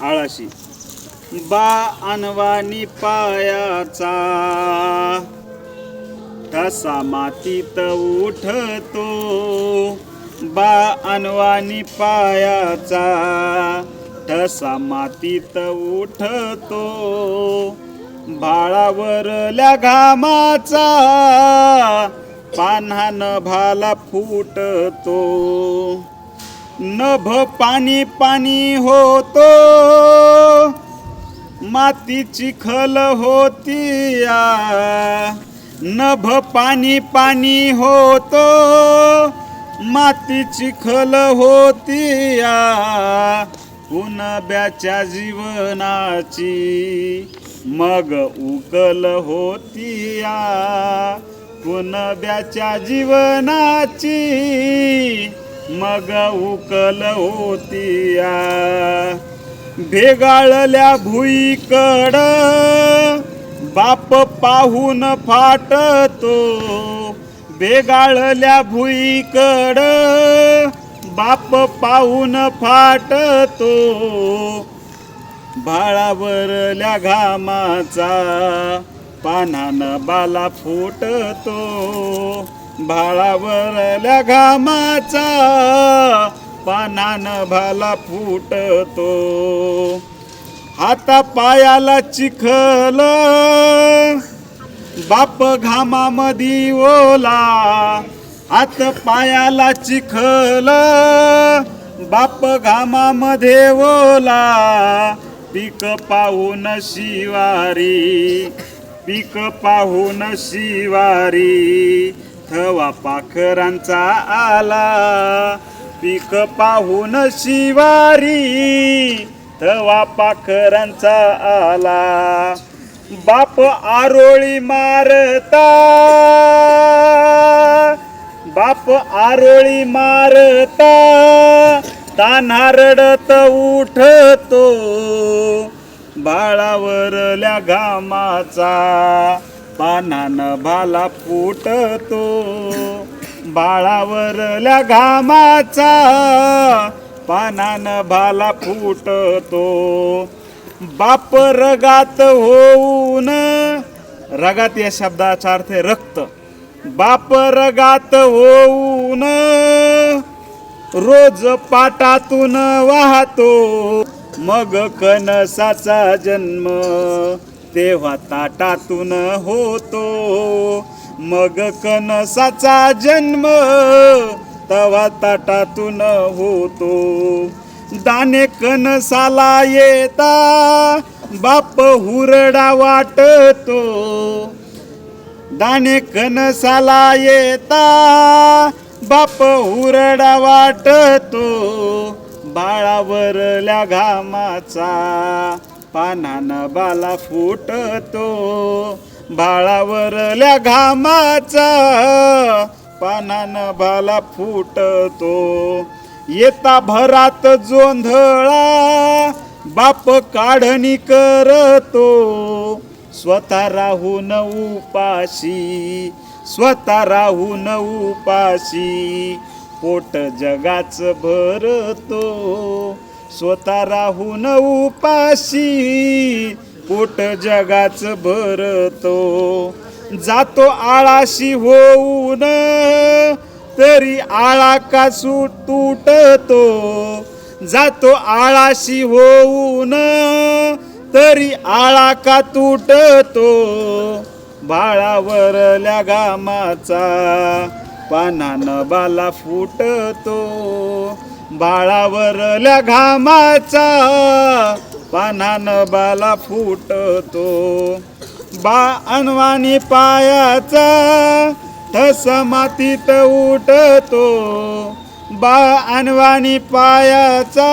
आळाशी. बा अनवानी पायाचा ठसा मातीत उठतो. बा अनवानी पायाचा ठसा मातीत उठतो. भाळावरल्या घामाचा पान्हान भाला फुटतो. नभ पाणी पाणी होतो. मातीची खल होतीया नभ पाणी पाणी होतो. मातीची खल होतीया पुनब्याच्या जीवनाची मग उकल होतीया पुनब्याच्या जीवनाची मग उकल होतीया. भेगाळल्या भुईकड बाप पाहून फाटतो. बेगाळल्या भुईकड बाप पाहून फाटतो. भाळावरल्या घामाचा पानानं बाला फुटतो. भाळावरल्या घामाचा पानान भाला फुटतो. हाता पायाला चिखल बाप घामामधी ओला. हात पायाला चिखल बाप घामामध्ये ओला. पीक पाहून शिवारी पीक पाहून शिवारी. थवा पाखरांचा आला. पीक पाहून शिवारी थवा पाखरांचा आला. बाप आरोळी मारता. बाप आरोळी मारता. तान्हा रडत उठतो. बाळावरल्या घामाचा. पानान भाला फुटतो. बाळावरल्या घामाचा पानान भाला फुटतो. बाप रगात होऊन रगात या शब्दाचा अर्थ आहे रक्त. बाप रगात होऊन रोज पाटातून वाहतो. मग कणसाचा जन्म तेव्हा ताटातून होतो. मग कणसाचा जन्म तवा ताटातून होतो. दाने कणसाला येता बाप हुरडा वाटतो. दाणे कणसाला येता बाप हुरडा वाटतो. बाळावरल्या घामाचा पानान बाला फुटतो. बाळावरल्या घामाचा पानान बाला फुटतो. येता भरात जोंधळा बाप काढणी करतो. स्वतः राहून उपाशी स्वतः राहून उपाशी पोट जगाच भरतो. स्वतः राहून उपाशी पोट जगाच भरतो. जातो आळाशी होऊन तरी आळा का सूट तुटतो. जातो आळाशी होऊन तरी आळा का तुटतो. बाळावरल्या घामाचा पानानं बाला फुटतो. बाळावरल्या घामाचा पानान बाला फुटतो. बा अनवाणी पायाचा ठस मातीत उठतो. बा अनवाणी पायाचा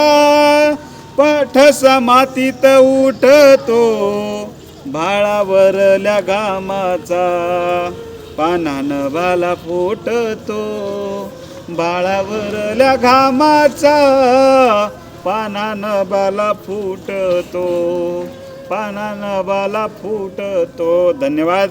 पठस मातीत उठतो. बाळावरल्या घामाचा पानान बाला फुटतो. बाळावरल्या घामाचा पानान बाला फुटतो. पानान बाला फुटतो. धन्यवाद.